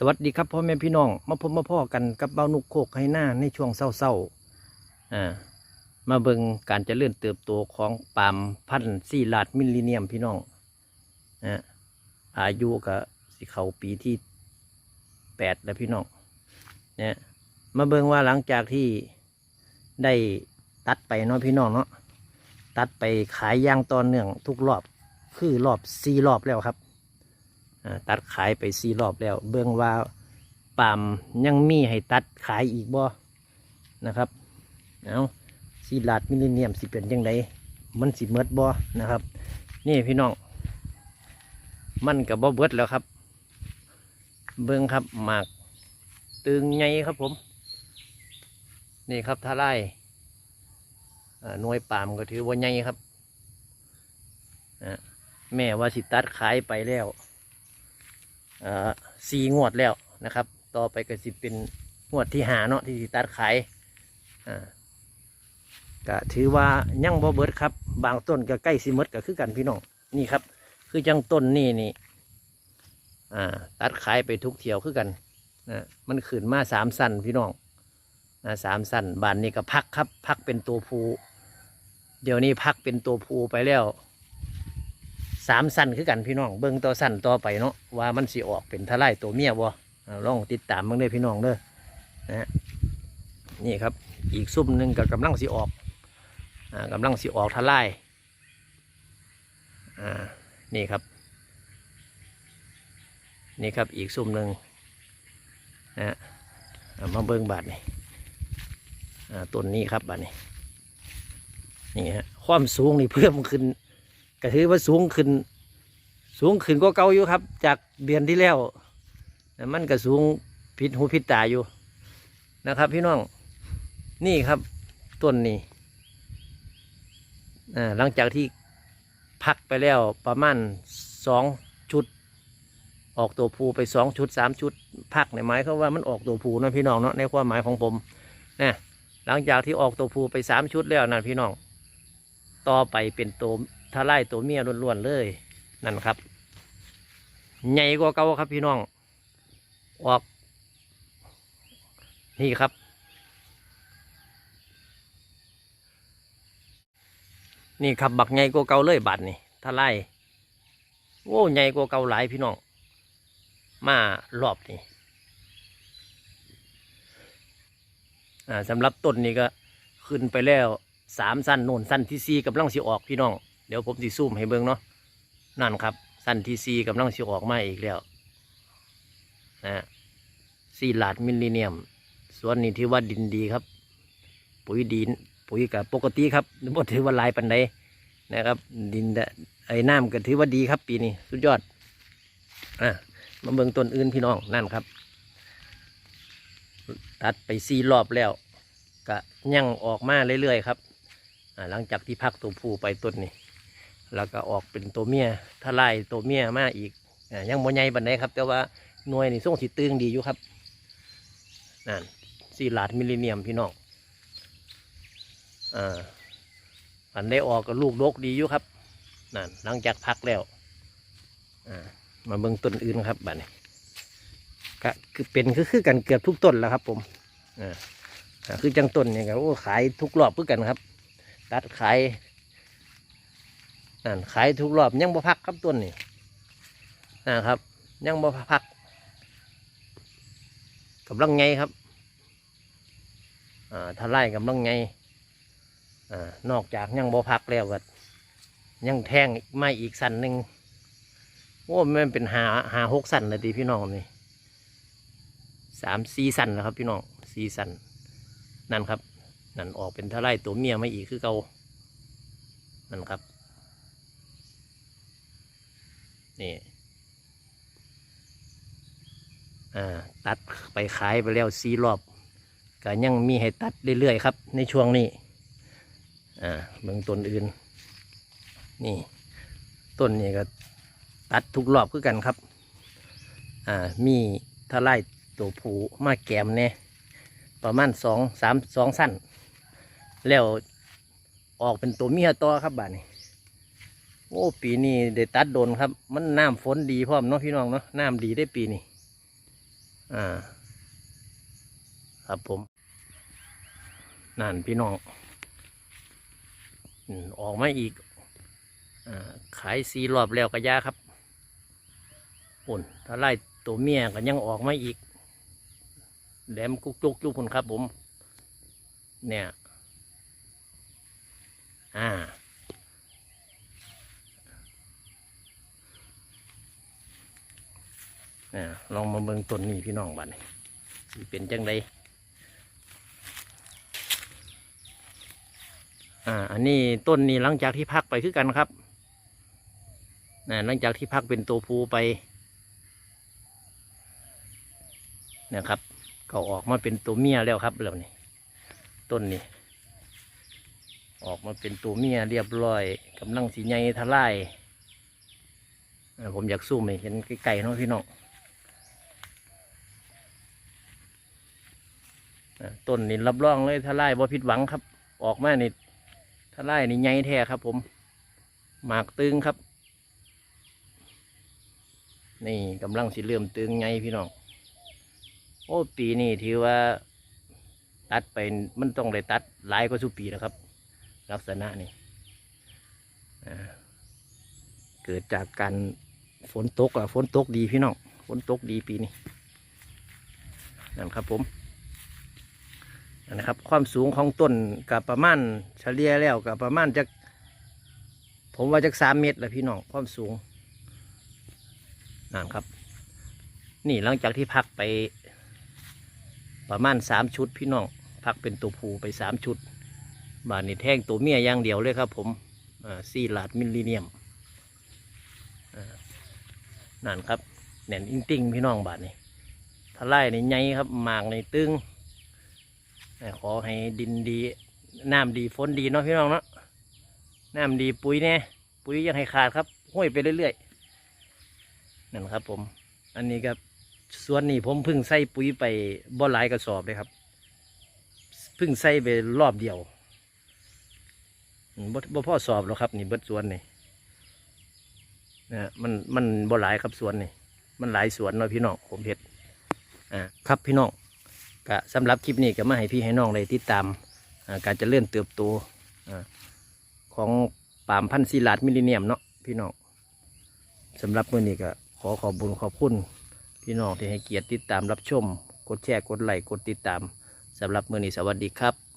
สวัสดีครับพ่อแม่พี่น้องมาพบมาพ่อกันกับเบ้านุกโคกให้หน้าในช่วงเศร้าๆอ่ามาเบิงการจเจริญเติบโตของปาล์มพันธุ์ซีลาดมิลลิเนียมพี่น้องนะอายุก็สิเขาปีที่แปดแล้วพี่น้องเนี่ยมาเบิงว่าหลังจากที่ได้ตัดไปเนาะพี่น้องเนาะตัดไปขายยางต่อเนื่องทุกรอบคือรอบสี่รอบแล้วครับ ตัดขายไปสี่รอบแล้ว เบื้องว่าปามยังมีให้ตัดขายอีกบ่นะครับเอาสีลาดมิลลิเนียมสิเป็นยังไงมันสิเมิดบ่นะครับ นี่พี่น้อง มันกับบ่เบิดแล้วครับ เบื้องครับหมากตึงไงครับผม นี่ครับท่าไร่หน่วยปามก็ถือว่าไงครับแม่ว่าสิตัดขายไปแล้ว สี่งวดแล้วนะครับ ต่อไปก็สิเป็นงวดที่หาเนาะที่ตัดขายอ่าก็ถือว่ายั่งบ่เบิดครับ บางต้นก็ใกล้สิมดก็คือกันพี่น้องนี่ครับ คือจังต้นนี่นี่อ่าตัดขายไปทุกเที่ยวคือกันนะมันขึ้นมาสามสั้นพี่น้องนะสามสั้นบานนี้ก็พักครับ พักเป็นตัวภูเดี๋ยวนี้พักเป็นตัวภูไปแล้ว สามสั้นคือกันพี่น้องเบิ้งตัวสั้นต่อไปเนาะว่ามันสิออกเป็นทลายตัวเมียบ่อ่าลองติดตามเบิ่งเด้พี่น้องเด้อนะฮะนี่ครับ อีกซุ่มหนึ่งก็กำลังสิออกอ่ากำลังสิออกทลายอ่านี่ครับ นี่ครับอีกซุ่มหนึ่งนะฮะมาเบิ้งบาดนี่อ่าต้นนี้ครับบาดนี้นี่ฮะความสูงนี่เพิ่มขึ้น ก็ถือว่าสูงขึ้น สูงขึ้นก็เก่าอยู่ครับ จากเดือนที่แล้วมันก็สูงผิดหูผิดตาอยู่นะครับ พี่น้องนี่ครับต้นนี้อ่าหลังจากที่พักไปแล้วประมาณสองชุด ออกตัวผูไปสองชุดสามชุด พักในหมายเขาว่ามันออกตัวผูนะพี่น้องเนาะในความหมายของผมนะหลังจากที่ออกตัวผูไปสามชุดแล้วนะพี่น้อง ต่อไปเป็นตัว ทลายตัวเมียล้วนๆเลยนั่นครับ ใหญ่กว่าเก่าครับพี่น้อง ออก นี่ครับ นี่ครับบักใหญ่กว่าเก่าเลยบาดนี่ทลายโอ้ใหญ่กว่าเก่าหลายพี่น้อง มารอบนี่สำหรับต้นนี้ก็ขึ้นไปแล้วสามสั้นโน่นสั้นที่สี่กำลังสิออกพี่น้อง เดี๋ยวผมสิซูมให้เบิ่งเนาะนั่นครับ สั้นที่ซีกำลังสิออกมาอีกแล้วนะฮะซีหลาดมิลลิเนียมส่วนนี้ถือว่าดินดีครับ ปุ๋ยดินปุ๋ยกับปกติครับบ่ถือว่าลายปันใดนะครับ ดินดะไอ้น้ำก็ถือว่าดีครับปีนี้สุดยอดอะมาเบิ่งต้นอื่นพี่น้องนั่นครับ ตัดไปสี่รอบแล้วก็ยังออกมาเรื่อยๆครับอ่าหลังจากที่พักตัวผู้ไปต้นนี่ แล้วก็ออกเป็นตัวเมียทลายตัวเมียมาอีกอยังโมใหญ่บันไดครับ แต่ว่าหน่วยนี่ส่งสีตึงดีอยู่ครับนั่นสี่หลาดมิลลิเนียมพี่น้องอ่าอันได้ออกก็ลูกดกดีอยู่ครับนั่นหลังจากพักแล้วอ่ามาเบิ่งต้นอื่นครับบัดนี้ก็คือเป็นคือคือกันเกือบทุกต้นแล้วครับ ผมอ่าคือจังต้นเนี่ยครับโอ้ขายทุกรอบเพื่อกันครับ ตัดขาย นั่นขายทุกรอบยังบ่พักครับต้นนี่นะครับ ยังบ่พักกำลังไงครับอ่าถ้าไล่กำลังไงอ่านอกจากยังบ่พักแล้วก็ยังแทงไม่อีกสันหนึ่งโอ้มันเป็นหาหาหกสันเลยทีพี่น้องนี่สามสี่สันนะครับ พี่น้องสี่สันนั่นครับ นั่นออกเป็นทลายตัวเมียไม่อีกคือเกานั่นครับ นี่ตัดไปขายไปแล้วสีรอบก็ยังมีให้ตัดเรื่อยๆครับ ในช่วงนี้อ่าเบื้องต้นอื่น นี่ ต้นนี้ก็ตัดทุกรอบคือกันครับ อ่ามีทลายตัวผูมาแกมเนี่ยประมาณสองสามสองสั้น แล้วออกเป็นตัวเมียต่อครับบ้านนี้ โอ้ปีนี้ได้ตัดโดนครับ มันน้ำฝนดีพร้อมเนาะพี่น้องเนาะน้ำดีได้ปีนี้อ่า ครับผมนั่นพี่น้องอืมออกมาอีกอ่าขายสีรอบแล้วก็ยาครับปุ่นถ้าไล่ตัวเมียก็ยังออกมาอีกแหลมกุกจุกอยู่พุ่นครับผม เนี่ย อ่า อ่าลองมาเบิ่งต้นนี้พี่น้องบ้านนี้สิเป็นจังไดอ่าอันนี้ต้นนี้หลังจากที่พักไปคือกันครับนะหลังจากที่พักเป็นตัวภูไปนะครับก็ออกมาเป็นตัวเมียแล้วครับแล้วนี่ต้นนี้ ออกมาเป็นตัวเมียเรียบร้อยกำลังสีใหญ่ทลายผมอยากซูมให้เห็นไกลๆเนาะพี่น้องอ่า ต้นนี่รับรองเลยทลายบ่ผิดหวังครับ ออกมานี่ทลายนี่ใหญ่แท้ครับ ผม หมากตึงครับ นี่กำลังสิเริ่มตึงไงพี่น้องโอ้ปีนี้ถือว่า ตัดไปมันต้องได้ตัดหลายกว่าสุปีแล้วครับ ลักษณะนี้อ่เกิดจากการฝนตกอะฝนตกดีพี่น้องฝนตกดีปีนี้นั่นครับผม นะครับ ความสูงของต้นกับประมาณเฉลี่ยแล้วกับประมาณจากผมว่าจากสามเมตรแหละพี่น้องความสูงนั่นครับ นี่หลังจากที่พักไป ประมาณสามชุดพี่น้องพักเป็นตัวผูไปสามชุดบาทนี่แท่งตัวเมียอย่างเดียวเลยครับ ผมสี่หลาดมิลลิเนียมนั่นครับแหน่นอิงติ้งพี่น้องบาทนี่ทลายในใหญ่ครับหมากในตึง ขอให้ดินดีน้ำดีฝนดีเนาะพี่น้องเนาะน้ำดีปุ๋ยเนี่ยปุ๋ยยังให้ขาดครับห้อยไปเรื่อยๆนั่นครับ ผม อันนี้ครับส่วนนี้ผมเพิ่งใส่ปุ๋ยไปบ่หลายกระสอบเลยครับเพิ่งใส่ไปรอบเดียวบ่บ่พ่อสอบหรอกครับ นี่เบิดสวนนี่นะมันมันบ่หลายครับสวนนี่ มันหลายสวนเนาะพี่น้องผมเห็ดอ่าครับพี่น้อง ก็สำหรับคลิปนี้ก็มาให้พี่ให้น้องได้ติดตามการจะเลื่อนเติบโตอของปามพันธุ์ซีลาดมิลลิเนียมเนาะพี่น้องสำหรับมื้อนี้ก็ขอขอบบุญขอบคุณพี่น้องที่ให้เกียรติติดตามรับชม กดแชร์กดไลค์กดติดตามสำหรับมื้อนี้สวัสดีครับ